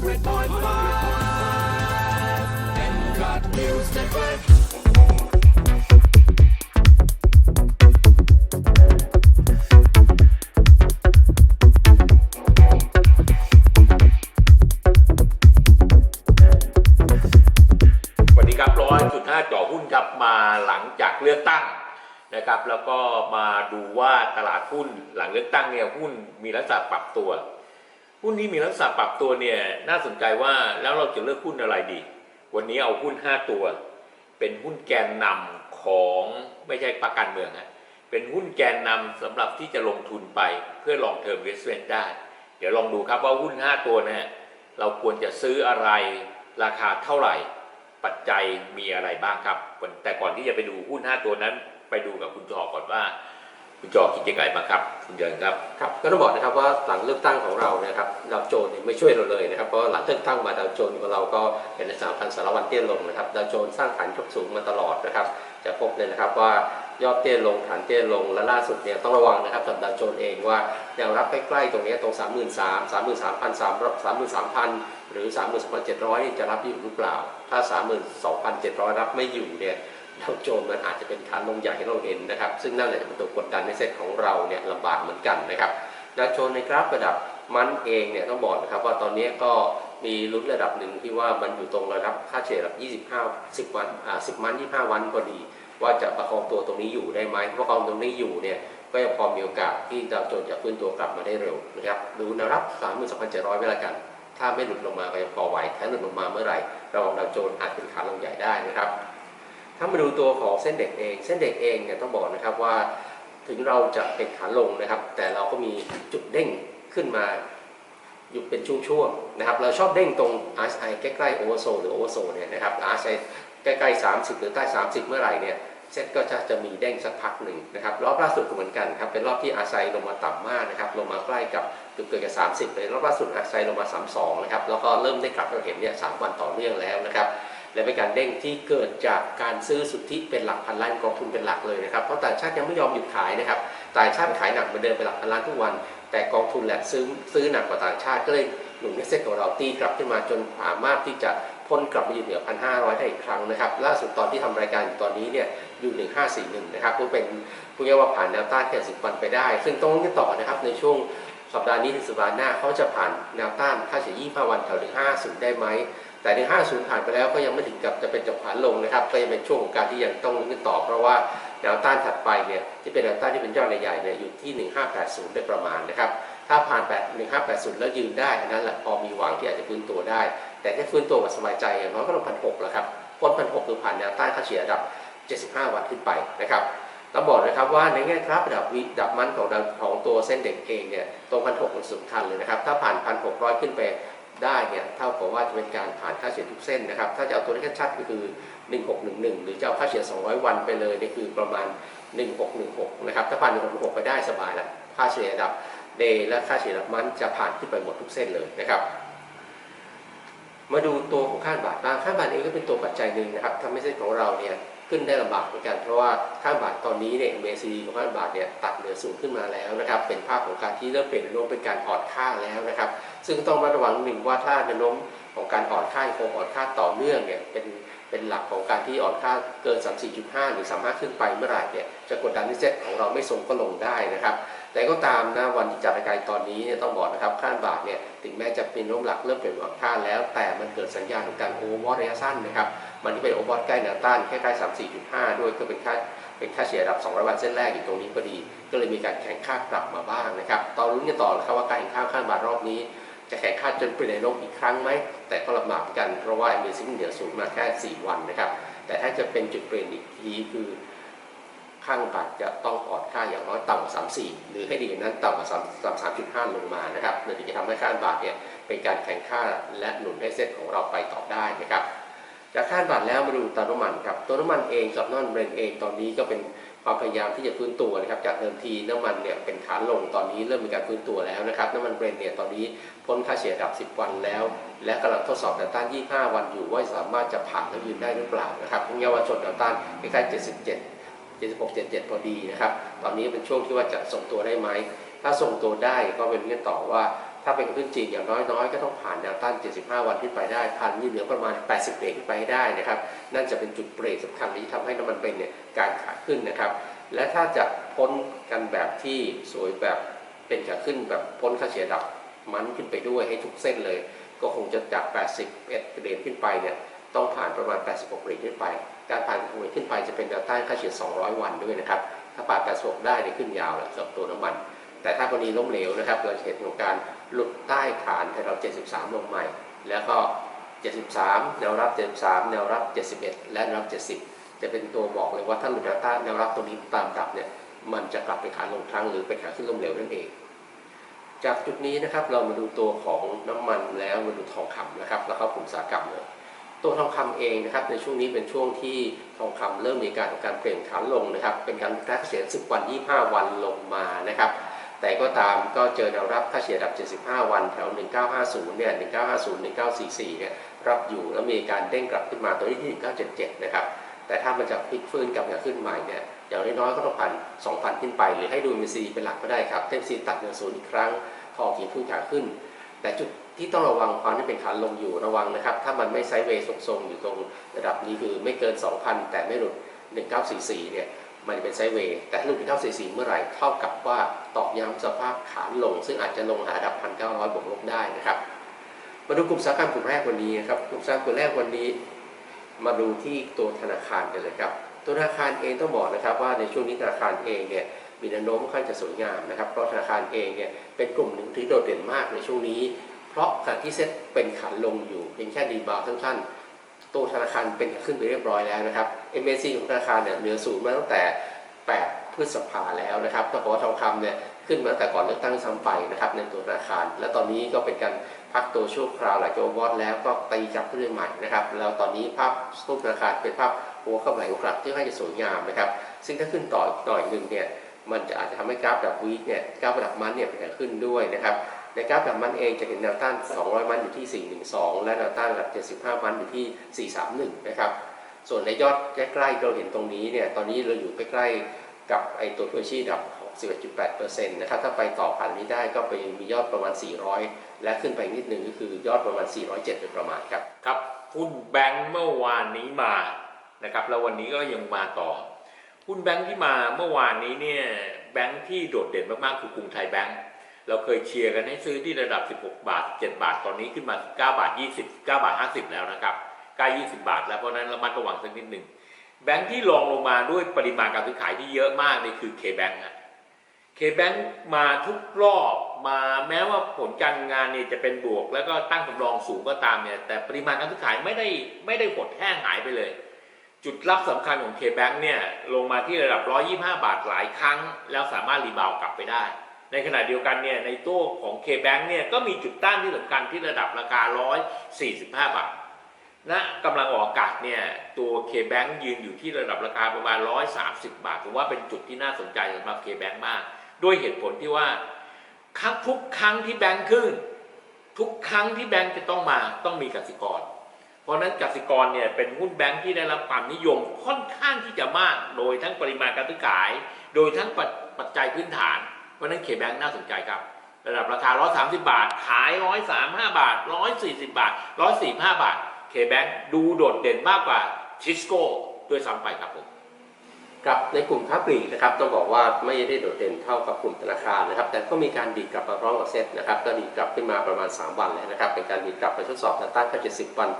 วัสดีครับร้อยจุดห้าจ่อหุ้นครับมาหลังจากเลือกตั้งนะครับ แล้วก็มาดูว่าตลาดหุ้นหลังเลือกตั้งเนี่ยหุ้นมีลักษณะปรับตัว หุ้นที่มีลักษณะปรับตัวเนี่ยน่าสนใจว่าแล้วเราจะเลือกหุ้นอะไรดี วันนี้เอาหุ้น 5 ตัว เป็นหุ้นแกนนำของไม่ใช่ประกันเมืองฮะเป็นหุ้นแกนนำสำหรับที่จะลงทุนไปเพื่อลองเทอมเวสเวนได้ เดี๋ยวลองดูครับว่าหุ้น 5 ตัวเนะเราควรจะซื้ออะไรราคาเท่าไหร่ ปัจจัยมีอะไรบ้างครับ แต่ก่อนที่จะไปดูหุ้น 5 ตัวนั้น ไปดูกับคุณจอก่อนว่า คุณจอคิดยังไงบ้างครับคุณเยินครับครับก็ต้องบอกนะครับว่าหลังเลือกตั้งของเรานะครับดาวโจนส์ไม่ช่วยเราเลยนะครับเพราะหลังเลือกตั้งมาดาวโจนส์ของเราก็เป็นสามพันสารวันเตี้ยลงนะครับดาวโจนส์สร้างฐานยกสูงมาตลอดนะครับ จะพบเลยนะครับว่ายอดเตี้ยลงฐานเตี้ยลงและล่าสุดเนี่ยต้องระวังนะครับสำหรับดาวโจนส์เองว่าแนวรับใกล้ๆตรงนี้ตรง 3 3 0 0 0 3 3 3 0 0 33,000 หรือ32,700จะรับอยู่หรือเปล่า ถ้า 32,700 รับไม่อยู่เนี่ย ดาวโจนมันอาจจะเป็นขาลงใหญ่ให้เราเห็นนะครับ ซึ่งนั่นแหละจะเป็นตัวกดดันในเซ็ตของเราเนี่ยลำบากเหมือนกันนะครับดาวโจนในกราฟระดับมันเองเนี่ยต้องบอกนะครับว่าตอนนี้ก็มีลุ้นระดับหนึ่งที่ว่ามันอยู่ตรงระดับค่าเฉลี่ยระดับ 25 10 วันอ่า10มัน 25 วันพอดี ว่าจะประคองตัวตรงนี้อยู่ได้ไหมถ้าะคองตรงนี้อยู่เนี่ยก็ยังพอมีโอกาสที่ดาวโจนจะฟื้นตัวกลับมาได้เร็วนะครับดูแนวรับ 32,700 ไว้ละกัน ถ้าไม่หลุดลงมาก็ยังพอไหวถ้าหลุดลงมาเมื่อไหร่ระวังดาวโจนอาจเป็นขาลงใหญ่ได้นะครับ ถ้ามาดูตัวของเส้นเด็กเอง เส้นเด็กเองเนี่ยต้องบอกนะครับว่าถึงเราจะเป็นขาลงนะครับ แต่เราก็มีจุดเด้งขึ้นมาอยู่เป็นช่วงๆนะครับ เราชอบเด้งตรง RSI ใกล้ๆโอเวอร์โซหรือโอเวอร์โซเนี่ยนะครับ RSI ใกล้ๆ 30 หรือใต้ 30 เมื่อไหร่เนี่ยเซ็ตก็จะจะมีเด้งสักพักหนึ่งนะครับ รอบล่าสุดก็เหมือนกันครับ เป็นรอบที่ RSI ลงมาต่ำมากนะครับ ลงมาใกล้กับเกือบเกือบกับ30เลยรอบล่าสุด RSI ลงมา 32 นะครับ แล้วก็เริ่มได้กลับเราเห็นเนี่ย3วันต่อเนื่องแล้วนะครับ และเป็นการเด้งที่เกิดจากการซื้อสุทธิเป็นหลักพันล้านกองทุนเป็นหลักเลยนะครับเพราะต่างชาติยังไม่ยอมหยุดขายนะครับต่างชาติขายหนักเหมือนเดิมเป็นหลักพันล้านทุกวัน แต่กองทุนแหละซื้อซื้อหนักกว่าต่างชาติก็เลยหนุนให้เซ็ตของเราตีกลับขึ้นมาจนสามารถที่จะพ้นกลับมาอยู่เหนือพันห้าร้อยได้อีกครั้งนะครับ ล่าสุดตอนที่ทำรายการอยู่ตอนนี้เนี่ยอยู่ 1541 นะครับก็เป็นพูดง่ายๆว่าผ่านแนวต้านแค่สิบวันไปได้ ซึ่งต้องกันต่อนะครับในช่วงสัปดาห์นี้ถึงสัปดาห์หน้าเขาจะผ่านแนวต้านค่าเฉลี่ย25 วันแถวถึง50 ได้ไหม แต่ใน 50 ผ่านไปแล้วก็ยังไม่ถึงกับจะเป็นจังหวะลงนะครับ ก็ยังเป็นช่วงของการที่ยังต้องลุ้นกันต่อ เพราะว่าแนวต้านถัดไปเนี่ยที่เป็นแนวต้านที่เป็นยอดใหญ่ๆเนี่ยอยู่ที่ 1580 โดยประมาณนะครับ ถ้าผ่าน 8 1580 แล้วยืนได้นั้นแหละพอมีหวังที่อาจจะฟื้นตัวได้ แต่ถ้าฟื้นตัวแบบสบายใจอย่างน้อยก็ต้องพันหกแล้วครับพ้นพันหกคือผ่านแนวต้านค่าเฉลี่ยระดับ 75 วันขึ้นไปนะครับต้องบอกนะครับว่าในแง่ครับระดับวิดับมันของของตัวเส้นเด็กเองเนี่ยตรงพันหกมันสำคัญเลยนะครับถ้าผ่านพันหกร้อยขึ้นไป ได้เนี่ยเท่ากับว่าจะเป็นการผ่านค่าเฉลี่ยทุกเส้นนะครับถ้าจะเอาตัวเลขชัดก็คือ 1611 หรือจะเอาค่าเฉลี่ย200 วันไปเลยนี่คือประมาณ 1616 นะครับถ้าผ่าน 1616 ไปได้สบายละค่าเฉลี่ยระดับเดย์และค่าเฉลี่ยระดับมันจะผ่านขึ้นไปหมดทุกเส้นเลยนะครับ มาดูตัวของค่าบาทบ้างค่าบาทเองก็เป็นตัวปัจจัยหนึ่งนะครับทำให้เส้นของเราเนี่ย ขึ้นได้ลำบากเหมือนกัน เพราะว่าค่าบาทตอนนี้เนี่ยเมซีของค่าบาทเนี่ยตัดเหนือสูงขึ้นมาแล้วนะครับเป็นภาพของการที่เริ่มเปลี่ยนโน้มเป็นการอ่อนค่าแล้วนะครับ ซึ่งต้องระวังหนึ่งว่าถ้าแนวโน้มของการอ่อนค่าคงอ่อนค่าต่อเนื่องเนี่ยเป็น เป็นหลักของการที่อ่อนค่าเกิน 34.5 หรือ 35 ขึ้นไปเมื่อไหร่เนี่ยจะกดดันให้เซ็ตของเราไม่ทรงก็ลงได้นะครับ แต่ก็ตามนะวันจัดรายการตอนนี้เนี่ยต้องบอกนะครับค่าบาทเนี่ยถึงแม้จะเป็นโน้มหลักเริ่มเปลี่ยนอ่อนค่าแล้ว แต่มันเกิดสัญญาณของการโอเวอร์ระยะสั้นนะครับมันที่เป็นโอเวอร์ใกล้แนวต้านใกล้ๆ34.5 ด้วยก็เป็นค่าเป็นค่าเฉลี่ยระดับ 200 วันเส้นแรกอยู่ตรงนี้พอดี ก็เลยมีการแข่งค่ากลับมาบ้างนะครับตอนรุ้นกันต่อนะครับว่าการแข่งค่าค่าบาทรอบนี้ จะแข่งค่าจนเปลี่ยนโน้มอีกครั้งไหม แต่ก็ลำบากเหมือนกันเพราะว่ามีซิงเหนือสูงมาแค่ 4 วันนะครับ แต่ถ้าจะเป็นจุดเปลี่ยนอีกทีคือข้างบาทจะต้องอ่อนค่าอย่างน้อยต่ำกว่า34หรือให้ดีกว่านั้นต่ำกว่า3 3.5ลงมานะครับเพื่อที่จะทำให้ค่าบาทเนี่ยเป็นการแข่งค่าและหนุนให้เซ็ตของเราไปต่อได้นะครับจากค่าบาทแล้วมาดูตัวน้ำมันครับตัวน้ำมันเองกับน้ำมันเบรนเองตอนนี้ก็เป็น ความพยายามที่จะฟื้นตัวนะครับจากเดิมทีน้ำมันเนี่ยเป็นขาลงตอนนี้เริ่มมีการฟื้นตัวแล้วนะครับน้ำมันเบรนเนี่ยตอนนี้พ้นค่าเฉลี่ยระดับ 10 วันแล้ว และกำลังทดสอบแนวต้าน 25 วันอยู่ว่าสามารถจะผ่านและยืนได้หรือเปล่านะครับเยาวชนแนวต้านใกล้ๆ77 76 77 พอดีนะครับ ตอนนี้เป็นช่วงที่ว่าจะส่งตัวได้ไหม ถ้าส่งตัวได้ก็เป็นเงื่อนต่อว่า ถ้าเป็นขึ้นจีนอย่างน้อยๆ ก็ต้องผ่านแนวต้าน 75 วันขึ้นไปได้พันนี่เหลือประมาณ 80 เหรียญขึ้นไปได้นะครับ นั่นจะเป็นจุดเบรกสำคัญที่ทำให้น้ำมันเป็นเนี่ยการขาขึ้นนะครับ และถ้าจะพ้นกันแบบที่สวยแบบเป็นขาขึ้นแบบพ้นค่าเฉลี่ยดับมันขึ้นไปด้วยให้ทุกเส้นเลย ก็คงจะจาก 81 เหรียญขึ้นไปเนี่ยต้องผ่านประมาณ 86 เหรียญขึ้นไป การผ่านหรียขึ้นไปจะเป็นแนวต้านค่าเฉลี่ย 200 วันด้วยนะครับ ถ้าผ่าน 86 ได้เนี่ยขึ้นยาวแล้วสำหรับตัวน้ำมัน แต่ถ้ากรณีล้มเหลวนะครับเราจะเห็นของการหลุดใต้ฐานแถว73 ลงใหม่ แล้วก็ 73 แนวรับ 73 แนวรับ 71 และแนวรับ 70 จะเป็นตัวบอกเลยว่าถ้าหลุดแนวต้านแนวรับตัวนี้ตามดับเนี่ยมันจะกลับไปขาลงครั้งหรือไปขาขึ้นล้มเหลวนั่นเอง จากจุดนี้นะครับเรามาดูตัวของน้ำมันแล้วมาดูทองคำนะครับ แล้วก็กลุ่มสากรรมเลยตัวทองคำเองนะครับในช่วงนี้เป็นช่วงที่ทองคำเริ่มมีการการเปลี่ยนฐานลงนะครับ เป็นการแทรกเสีย10วัน 25 วันลงมานะครับ แต่ก็ตามก็เจอแนวรับค่าเฉลี่ยดับ 75 วันแถว 1950 เนี่ย 1950 1944 เนี่ย รับอยู่แล้วมีการเด้งกลับขึ้นมาตัวที่ 1977 นะครับ แต่ถ้ามันจะพลิกฟื้นกลับมาขึ้นใหม่เนี่ยอย่างน้อยๆก็ต้องพัน2,000 ขึ้นไป หรือให้ดูมีซีเป็นหลักก็ได้ครับเทมซีตัดเงินศูนย์อีกครั้งทองขีดขึ้นขาขึ้น แต่จุดที่ต้องระวังความที่เป็นขาลงอยู่ระวังนะครับ ถ้ามันไม่ไซด์เวย์ทรงๆอยู่ตรงระดับนี้คือไม่เกิน 2,000 แต่ไม่หลุด 1944 เนี่ย มันจะเป็นไซด์เวย์แต่ถ้าหลุด1944เมื่อไหร่เท่ากับว่าตอกย้ำสภาพขาลง ซึ่งอาจจะลงหาระดับ 1,900 บวกลบได้นะครับ มาดูกลุ่มสาหกรรมกลุ่มแรกวันนี้นะครับกลุ่มสาหกรรมกลุ่มแรกวันนี้ มาดูที่ตัวธนาคารกันเลยครับตัวธนาคารเองต้องบอกนะครับว่าในช่วงนี้ธนาคารเองเนี่ยมีแนวโน้มค่อนข้างจะสวยงามนะครับเพราะธนาคารเองเนี่ยเป็นกลุ่มหนึ่งที่โดดเด่นมากในช่วงนี้ เพราะขณะที่เซ็ตเป็นขาลงอยู่เพียงแค่ดีบาวสั้นๆ ตัวธนาคารเป็นขึ้นไปเรียบร้อยแล้วนะครับ MAC ของธนาคารเนี่ยเหนือศูนย์มาตั้งแต่ 8 พฤษภาแล้วนะครับถ้าบอกว่าทองคำเนี่ยขึ้นมาตั้งแต่ก่อนเลือกตั้งซ้ำไปนะครับในตัวธนาคาร และตอนนี้ก็เป็นการพักตัวชั่วคราวหลังจากวอดแล้วก็ตีกลับขึ้นใหม่นะครับแล้วตอนนี้ภาพรูปธนาคารเป็นภาพหัวเข้าไหลกลับที่ค่อนข้างจะสวยงามนะครับซึ่งถ้าขึ้นต่ออีกหน่อยหนึ่งเนี่ยมันจะอาจจะทำให้กราฟแบบวีคเนี่ยกราฟระดับมันเนี่ยเป็นขึ้นด้วยนะครับ ในกราฟแบบมันเองจะเห็นแนวต้าน 200 มันอยู่ที่ 412 และแนวต้านระดับ 75 มันอยู่ที่ 431 นะครับ ส่วนในยอดใกล้ๆเราเห็นตรงนี้เนี่ย ตอนนี้เราอยู่ใกล้ๆกับไอตัวตัวชี้ดับ61.8%นะครับ ถ้าไปต่อผ่านนี้ได้ก็ไปมียอดประมาณ 400 และขึ้นไปนิดนึงก็คือยอดประมาณ 407โดยประมาณครับ ครับหุ้นแบงค์เมื่อวานนี้มา นะครับ แล้ววันนี้ก็ยังมาต่อ หุ้นแบงค์ที่มาเมื่อวานนี้เนี่ย แบงค์ที่โดดเด่นมากๆคือกรุงไทยแบงค์ เราเคยเชียร์กันให้ซื้อที่ระดับ 16 บาท 7 บาท ตอนนี้ขึ้นมา 9 บาท 20 9 บาท 50 แล้วนะครับใกล้20 บาท แล้วเพราะนั้นระมัดระวังสักนิดหนึ่งแบงค์ที่ลองลงมาด้วยปริมาณการซื้อขายที่เยอะมากนี่คือ K-Bank ฮะ K-Bank มาทุกรอบมาแม้ว่าผลการงานเนี่ยจะเป็นบวก แล้วก็ตั้งสำรองสูงก็ตามเนี่ยแต่ปริมาณการซื้อขายไม่ได้ไม่ได้หดแห้งหายไปเลย จุดรับสำคัญของ K-Bank เนี่ยลงมาที่ระดับ 125 บาทหลายครั้ง แล้วสามารถรีบาวกลับไปได้ ในขณะเดียวกันเนี่ยในตู้ของ K-Bank เนี่ยก็มีจุดต้านที่สำคัญที่ระดับราคา 145 บาทณกำลังออกอากาศเนี่ยตัว K-Bank ยืนอยู่ที่ระดับราคาประมาณ 130 บาทผมว่าเป็นจุดที่น่าสนใจสำหรับ K-Bank มาก ด้วยเหตุผลที่ว่าครั้งทุกครั้งที่แบงค์ขึ้น ทุกครั้งที่แบงค์จะต้องมาต้องมีกสิกร เพราะนั้นกสิกรเนี่ยเป็นหุ้นแบงค์ที่ได้รับความนิยมค่อนข้างที่จะมาก โดยทั้งปริมาณการซื้อขาย โดยทั้งปัปัจจัยพื้นฐาน เพราะนั้นเคแบงค์น่าสนใจครับ ระดับราคา 130 บาท ขาย 135 บาท 140 บาท 145 บาทเคแบงค์ดูโดดเด่นมากกว่าทิสโก้ด้วยซ้ำไปครับผมครับในกลุ่มค้าปลีกนะครับต้องบอกว่าไม่ได้โดดเด่นเท่ากับกลุ่มธนาคารนะครับ แต่ก็มีการดีกลับมาพร้อมกับเซ็ตนะครับก็ดีกลับขึ้นมาประมาณ 3 วันแล้วนะครับเป็นการดีกลับไปทดสอบแนต้านค่า70วัน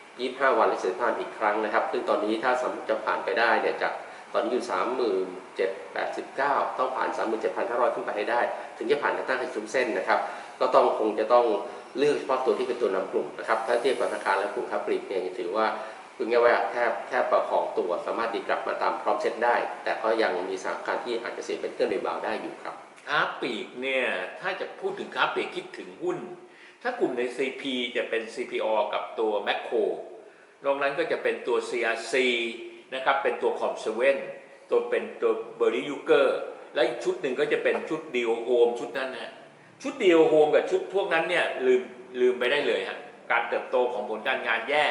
25 วันและ75วันอีกครั้งนะครับ ซึ่งตอนนี้ถ้าสามารถจะผ่านไปได้เนี่ยจาก ตอนนี้อยู่ 3789 ต้องผ่าน 37,500 ขึ้นไปให้ได้ ถึงจะผ่านแนวต้านค่าจุดเส้นนะครับ ก็ต้องคงจะต้องเลือกเฉพาะตัวที่เป็นตัวนำกลุ่มนะครับ ถ้าเทียบกับธนาคารและกลุ่มค้าปลีกเนี่ยถือว่าคือง่ายว่าแทบแทบประคองตัวสามารถดีกลับมาตามพร้อมเซ็ตได้ แต่ก็ยังมีสถานการณ์ที่อาจจะเสียเป็นเครื่องรีบาวได้อยู่ครับค้าปลีกเนี่ยถ้าจะพูดถึงค้าปลีกคิดถึงหุ้น ถ้ากลุ่มใน CP จะเป็น CPO กับตัวแมคโครนอกนั้นก็จะเป็นตัว CRC นะครับเป็นตัวคอมเซเว่นตัวเป็นตัวเบอร์รี่ยูเกอร์และอีกชุดหนึ่งก็จะเป็นชุดดีโอโฮมชุดนั้นนะชุดดีโอโฮมกับชุดพวกนั้นเนี่ยลืมลืมไปได้เลยฮะการเติบโตของผลการงานแย่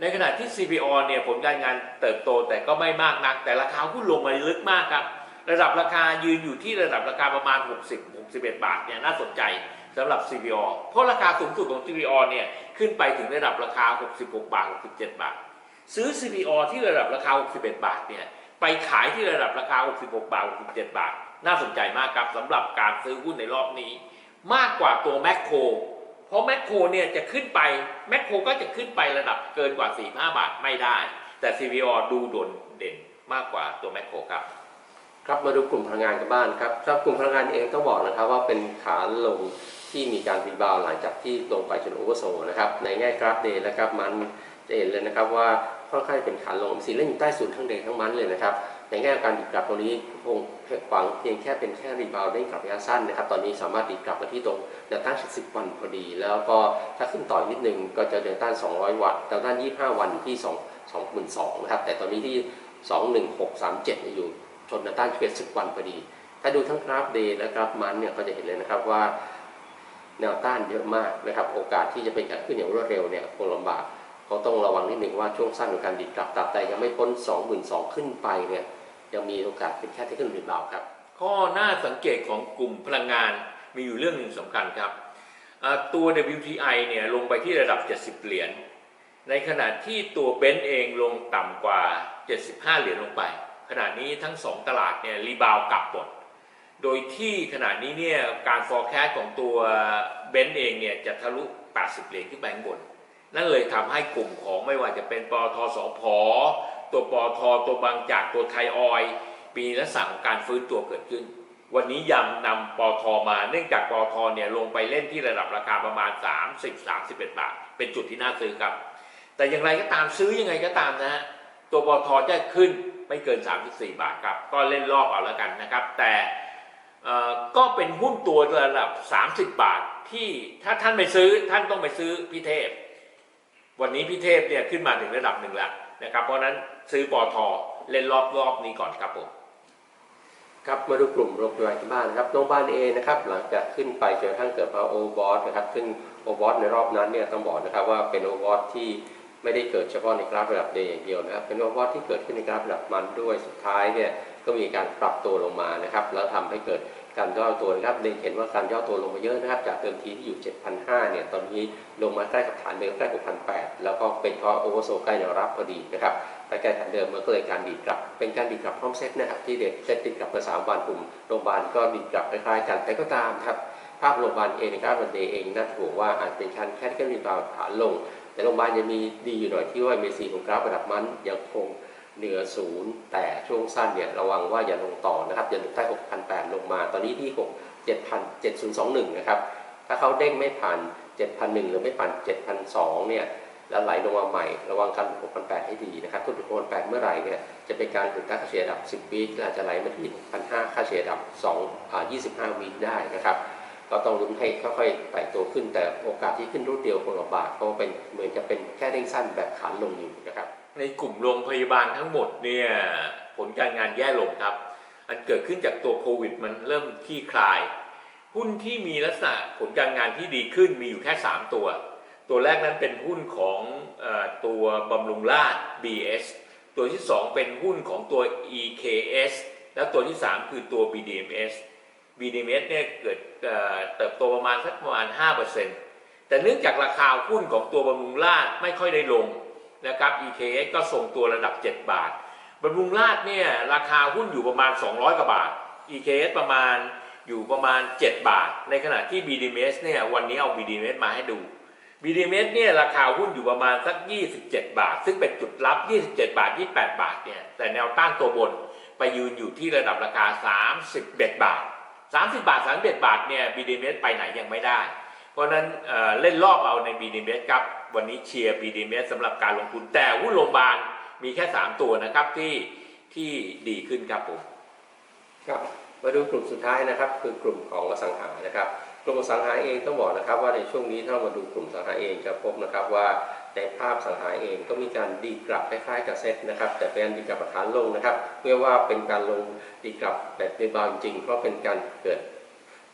ในขณะที่ CPO เนี่ยผลการงานเติบโตแต่ก็ไม่มากนัก แต่ราคาหุ้นลงมาลึกมากครับ ระดับราคายืนอยู่ที่ระดับราคาประมาณ 60 61 บาทเนี่ยน่าสนใจสำหรับ CPO เพราะราคาสูงสุดของ CPO เนี่ยขึ้นไปถึงระดับราคา 66 บาท 67 บาท ซื้อ CPO ที่ระดับราคา 61 บาทเนี่ยไปขายที่ระดับราคา 66 บาท 67 บาท น่าสนใจมากครับสำหรับการซื้อหุ้นในรอบนี้ มากกว่าตัวแมคโคร เพราะแมคโครเนี่ยจะขึ้นไปแมคโครก็จะขึ้นไประดับเกินกว่า 45 บาทไม่ได้ แต่ CPO ดูโดดเด่นมากกว่าตัวแมคโครครับครับมาดูกลุ่มพลังงานกันบ้างครับสำหรับกลุ่มพลังงานเองต้องบอกนะครับว่าเป็นขาลงที่มีการรีบาวหลังจากที่ลงไปจนโอเวอร์โซนะครับในแง่กราฟเดย์และกราฟมันจะเห็นเลยนะครับว่า ค่อนข้างเป็นขาลงสีเล่นอยู่ใต้ศูนย์ทั้งเดย์ทั้งมันเลยนะครับ ในแง่การดีดกลับตรงนี้คงหวังเพียงแค่เป็นแค่รีบาวด์ได้กลับระยะสั้นนะครับ ตอนนี้สามารถดีดกลับมาที่ตรงแนวต้าน10 วันพอดี แล้วก็ถ้าขึ้นต่อนิดนึงก็จะแนวต้าน 200 วัตต์แนวต้าน 25 วันอยู่ที่ 2 22,000นะครับ แต่ตอนนี้ที่ 21637 อยู่ชนแนวต้านเพีย10วันพอดี ถ้าดูทั้งกราฟเดย์และกราฟมันเนี่ยก็จะเห็นเลยนะครับว่าแนวต้านเยอะมากนะครับ โอกาสที่จะเป็นการขึ้นอย่างรวดเร็วเนี่ยคงลำบาก เขาต้องระวังนิดหนึ่งว่าช่วงสั้นของการดีดกลับตราบใดยังไม่พ้น 22,000 ขึ้นไปเนี่ยยังมีโอกาสเป็นแค่ที่ขึ้นหรีบาวด์ครับ ข้อน่าสังเกตของกลุ่มพลังงานมีอยู่เรื่องหนึ่งสำคัญครับตัว WTI เนี่ยลงไปที่ระดับ 70 เหรียญในขณะที่ตัวเบนซ์เองลงต่ำกว่า 75 เหรียญลงไป ขณะนี้ทั้ง 2 ตลาดเนี่ยรีบาวกลับหมดโดยที่ขณะนี้เนี่ยการ forecast ของตัวเบนซ์เองเนี่ยจะทะลุ 80 เหรียญขึ้นไปข้างบน นั่นเลยทำให้กลุ่มของไม่ว่าจะเป็นปตทสพตัวปตทตัวบางจากตัวไทยออยปีลักษณะของการฟื้นตัวเกิดขึ้น วันนี้ยำนำปอทมา เนื่องจากปอทเนี่ยลงไปเล่นที่ระดับราคาประมาณ 30-31 บาท เป็นจุดที่น่าซื้อครับ แต่อย่างไรก็ตามซื้อยังไงก็ตามนะฮะตัวปอทจะขึ้นไม่เกิน 34 บาทครับ ก็เล่นรอบเอาแล้วกันนะครับ แต่ก็เป็นหุ้นตัวระดับ 30 บาทที่ถ้าท่านไปซื้อท่านต้องไปซื้อพิเทพ วันนี้พิเทพเนี่ยขึ้นมาถึงระดับหนึ่งแล้วนะครับ เพราะนั้นซื้อปอทอเล่นรอบรอบนี้ก่อนครับผมครับมาดูกลุ่มโรงพยาบาลกันบ้างนะครับโรงพยาบาลเอนะครับหลังจากขึ้นไปจนกระทั่งเกิดภาวะโอวอร์บอทนะครับขึ้นโอวอร์บอทในรอบนั้นเนี่ยต้องบอกนะครับว่าเป็นโอวอร์บอทที่ไม่ได้เกิดเฉพาะในกราฟระดับเดย์อย่างเดียวนะครับเป็นโอวอร์บอทที่เกิดขึ้นในกราฟระดับมันด้วยสุดท้ายเนี่ยก็มีการปรับตัวลงมานะครับแล้วทำให้เกิด การย่อตัวนะครับเดเห็นว่าการย่อตัวลงมาเยอะนะครับ จากเดิมทีที่อยู่ 7,500 เนี่ย ตอนนี้ลงมาใกล้กับฐานเดิมใกล้กับ6,800 แล้วก็เป็นเพราะโอเวอร์โซใกล้แนวรับพอดีนะครับไปใกล้ฐานเดิมมันก็เลยการดีดกลับ เป็นการดีดกลับพร้อมเซตนะครับที่เด็กเซตดีดกลับมาสามวันกลุ่มโรงพยาบาลก็ดีดกลับคล้ายๆกันแต่ก็ตามครับภาพโรงพยาบาลเองนะครับวันเดย์เองน่าจะบอกว่าอาจเป็นการแค่แค่รีบาวด์ฐานลง แต่โรงพยาบาลยังมีดีอยู่หน่อยที่ว่าเมซีของกราฟระดับมันยังคง เหนือศูนย์แต่ช่วงสั้นเนี่ยระวังว่าอย่าลงต่อนะครับอย่าลุดใต้ 6,800 ลงมา ตอนนี้ที่ 6 7 7021 นะครับ ถ้าเขาเด้งไม่ผ่าน 7,001 หรือไม่ผ่าน 7,002 เนี่ยแล้วไหลลงมาใหม่ระวังการหลุด6,800 ให้ดีนะครับถ้าหลุด6,800 เมื่อไหร่เนี่ยจะเป็นการหลุดค่าเฉลี่ยดับ 10วีคและอาจจะไหลมาที่6,500 ค่าเฉลี่ยดับ2อ่า25วีคได้นะครับก็ต้องลุ้นให้ค่อยๆไต่ตัวขึ้นแต่โอกาสที่ขึ้นรวดเดียวคงลำบากเพราะเป็นเหมือนจะเป็นแค่เด้งสั้นแบบขาลงอยู่นะครับ ในกลุ่มโรงพยาบาลทั้งหมดเนี่ยผลการงานแย่ลงครับ อันเกิดขึ้นจากตัวโควิดมันเริ่มคลี่คลาย หุ้นที่มีลักษณะผลการงานที่ดีขึ้นมีอยู่แค่ 3 ตัว ตัวแรกนั้นเป็นหุ้นของอตัวบำรุงราษฎร์ BS ตัวที่ 2 เป็นหุ้นของตัว EKS แล้วตัวที่ 3 คือตัว BDMs BDMs เนี่ยเกิดเติบโตประมาณสักประมาณ 5%แต่เนื่องจากราคาหุ้นของตัวบำรุงราษฎร์ไม่ค่อยได้ลง นะครับ EKS ก็ส่งตัวระดับ 7 บาทบำรุงราษฎร์เนี่ยราคาหุ้นอยู่ประมาณ 200 กว่าบาท EKS ประมาณอยู่ประมาณ 7 บาท ในขณะที่ BDMs เนี่ยวันนี้เอา BDMs มาให้ดู BDMs เนี่ยราคาหุ้นอยู่ประมาณสัก 27 บาท ซึ่งเป็นจุดรับ 27 บาท 28 บาทเนี่ยแต่แนวต้านตัวบนไปยืนอยู่ที่ระดับราคา 31 บาท 30 บาท 31 บาทเนี่ย BDMs ไปไหนยังไม่ได้ เพราะนั้นเเล่นรอบเอาใน BDMs ครับ วันนี้เชียร์ BDMs สำหรับการลงทุนแต่หุ้นโรงพยาบาลมีแค่ 3 ตัวนะครับที่ที่ดีขึ้นครับผมครับมาดูกลุ่มสุดท้ายนะครับ คือกลุ่มของอสังหานะครับกลุ่มอสังหาเองต้องบอกนะครับ ว่าในช่วงนี้ถ้าเรามาดูกลุ่มสังหาเองจะพบนะครับว่าในภาพสังหาเองก็มีการดีกลับคล้ายๆกับเซตนะครับแต่เป็นดีกลับราคาลงนะครับเพื่อว่าเป็นการลงดีกลับแบบรีบาจริงๆเพราะเป็นการเกิด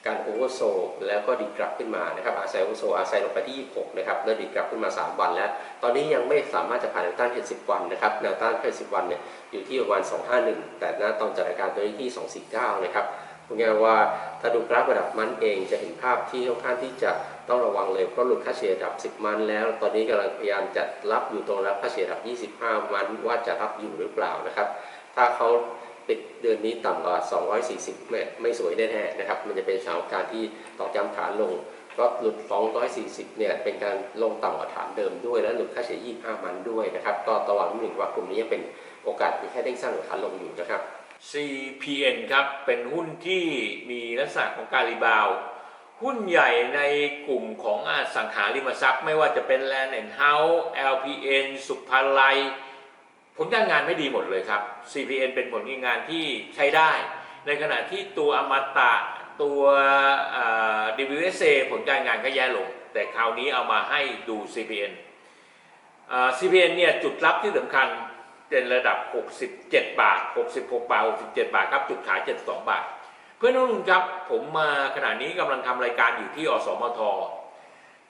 การโอเวอร์โซแล้วก็ดีกลับขึ้นมานะครับอาศัยโอเวอร์โซอาศัยลงไปที่ 26 นะครับแล้วดีกลับขึ้นมา 3 วันแล้ว ตอนนี้ยังไม่สามารถจะผ่านแนวต้าน70 วันนะครับแนวต้าน70 วันเนี่ยอยู่ที่ประมาณ 251 แต่ณตอนจัดรายการตัวนี้ที่ 249 นะครับพูดง่ายว่าถ้าดูกราฟระดับมันเองจะเห็นภาพที่ค่อนข้างที่จะต้องระวังเลยเพราะหลุดค่าเฉลี่ยระดับ 10 มันแล้ว ตอนนี้กำลังพยายามจะรับอยู่ตรงรับค่าเฉลี่ยระดับ 25 มันว่าจะรับอยู่หรือเปล่านะครับ ถ้าเขา ปิดเดือนนี้ต่ำกว่า 240 ไม่ไม่สวยแน่ๆนะครับ มันจะเป็นสานการที่ตอกย้ำขานลงเพราะหลุด 240 เนี่ย เป็นการลงต่ำกว่าฐานเดิมด้วย และหลุดค่าเฉลี่ย 25มันด้วยนะครับ ก็ระวังนิดหนึ่งว่ากลุ่มนี้ยังเป็นโอกาสที่แค่เด้งสร้างหรือขาลงอยู่นะครับ CPN ครับ เป็นหุ้นที่มีลักษณะของการรีบาว หุ้นใหญ่ในกลุ่มของอสังหาริมทรัพย์ ไม่ว่าจะเป็น Land and House LPN สุภาลัย ผลการงานไม่ดีหมดเลยครับ CPN เป็นผลการงานที่ใช้ได้ ในขณะที่ตัวอมตะตัวเอ่อ WSA ผลการงานก็แย่ลง แต่คราวนี้เอามาให้ดู CPN CPN เนี่ยจุดรับที่สำคัญเป็นระดับ 67 บาท 66 บาท 67 บาทครับ จุดขาย 72 บาท เพื่อนนักลงทุนครับ ผมมาขณะนี้กำลังทำรายการอยู่ที่อสมท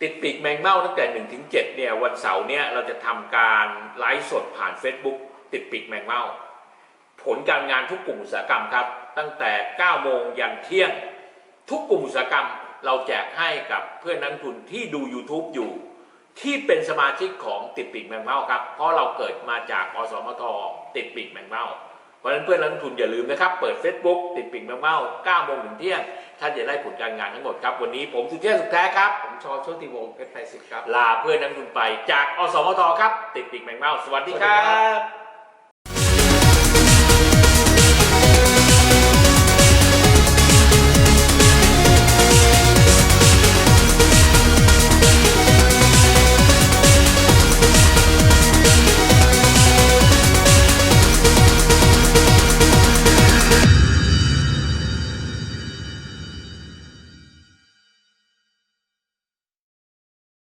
ติดปีกแมงเม่าตั้งแต่1ถึง7เนี่ยวันเสาร์เนี่ยเราจะทำการไลฟ์สดผ่าน Facebook ติดปีกแมงเม่า ผลการงานทุกกลุ่มอุตสาหกรรมครับ ตั้งแต่ 9 โมงยันเที่ยง ทุกกลุ่มอุตสาหกรรม เราแจกให้กับเพื่อนนักทุนที่ดู YouTube อยู่ ที่เป็นสมาชิกของติดปีกแมงเม่าครับ เพราะเราเกิดมาจากอสมทติดปีกแมงเม่า ราะฉะนั้นเพื่อนนักลงทุนอย่าลืมนะครับ เปิด Facebook ติดปีกแมงเม่า9โมงถึงเที่ยง ท่านจะได้ผลการงานทั้งหมดครับ วันนี้ผมสุเทพสุขแท้ครับ ผมชอโชติวงศ์เพชรไทยสิทธิ์ครับ ลาเพื่อนนักลงทุนไปจากอสมทครับ ติดปีกแมงเม่าสวัสดีครัสวัสดีครับบ